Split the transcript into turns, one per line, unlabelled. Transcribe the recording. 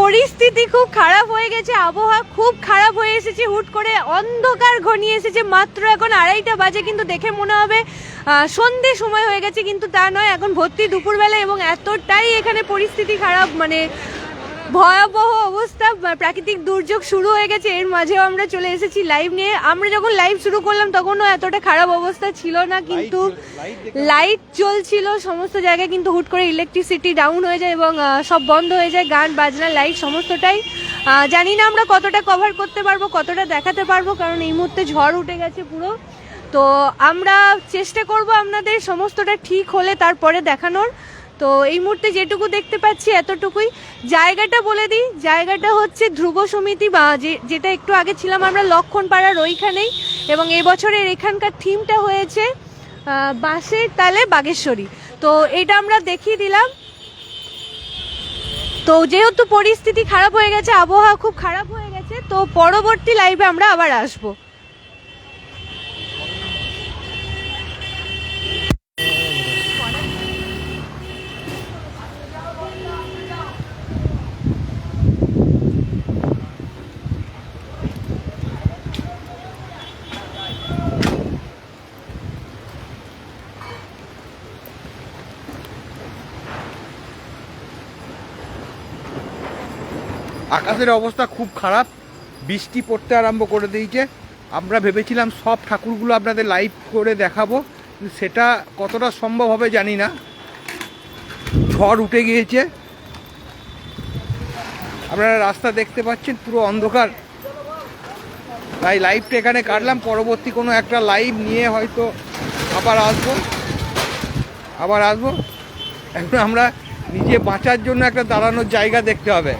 পরিস্থিতি খুব খারাপ হয়ে গেছে, আবহাওয়া খুব খারাপ হয়ে এসেছে, হুট করে অন্ধকার ঘনিয়ে এসেছে, মাত্র এখন আড়াইটা বাজে কিন্তু দেখে মনে হবে সন্ধে সময় হয়ে গেছে কিন্তু তা নয়, এখন ভর্তি দুপুরবেলা এবং এতটাই এখানে পরিস্থিতি খারাপ মানে ভয়াবহ অবস্থা প্রাকৃতিক দুর্যোগ শুরু হয়ে গেছে। এর মাঝেও আমরা চলে এসেছি লাইভ নিয়ে। আমরা যখন লাইভ শুরু করলাম তখনও এতটা খারাপ অবস্থা ছিল না কিন্তু লাইট জ্বলছিল সমস্ত জায়গায় কিন্তু হুট করে ইলেকট্রিসিটি ডাউন হয়ে যায় এবং সব বন্ধ হয়ে যায় গান বাজনা লাইট সমস্তটাই। জানি না আমরা কতটা কভার করতে পারব কতটা দেখাতে পারব কারণ এই মুহূর্তে ঝড় উঠে গেছে পুরো। তো আমরা চেষ্টা করব আপনাদের সমস্তটা ঠিক হলে তারপরে দেখানোর। তো এই মুহূর্তে যেটুকু দেখতে পাচ্ছি এতটুকুই। জায়গাটা বলে দিই, জায়গাটা হচ্ছে ধ্রুব সমিতি বা যেটা একটু আগে ছিলাম আমরা লক্ষণ পাড়ার ওইখানেই এবং এবছরের এখানকার থিমটা হয়েছে বাঁশের তালে বাগেশ্বরী। তো এটা আমরা দেখিয়ে দিলাম। তো যেহেতু পরিস্থিতি খারাপ হয়ে গেছে, আবহাওয়া খুব খারাপ হয়ে গেছে, তো পরবর্তী লাইভে আমরা আবার আসব।
আকাশের অবস্থা খুব খারাপ, বৃষ্টি পড়তে আরম্ভ করে দিয়েছে। আমরা ভেবেছিলাম সব ঠাকুরগুলো আপনাদের লাইভ করে দেখাবো সেটা কতটা সম্ভব হবে জানি না। ঝড় উঠে গিয়েছে। আপনারা রাস্তা দেখতে পাচ্ছেন, পুরো অন্ধকার। তাই লাইভটা এখানে কাটলাম, পরবর্তী কোনো একটা লাইভ নিয়ে হয়তো আবার আসব। আবার আসব। এখন আমরা নিজে বাঁচার জন্য একটা দাঁড়ানোর জায়গা দেখতে হবে।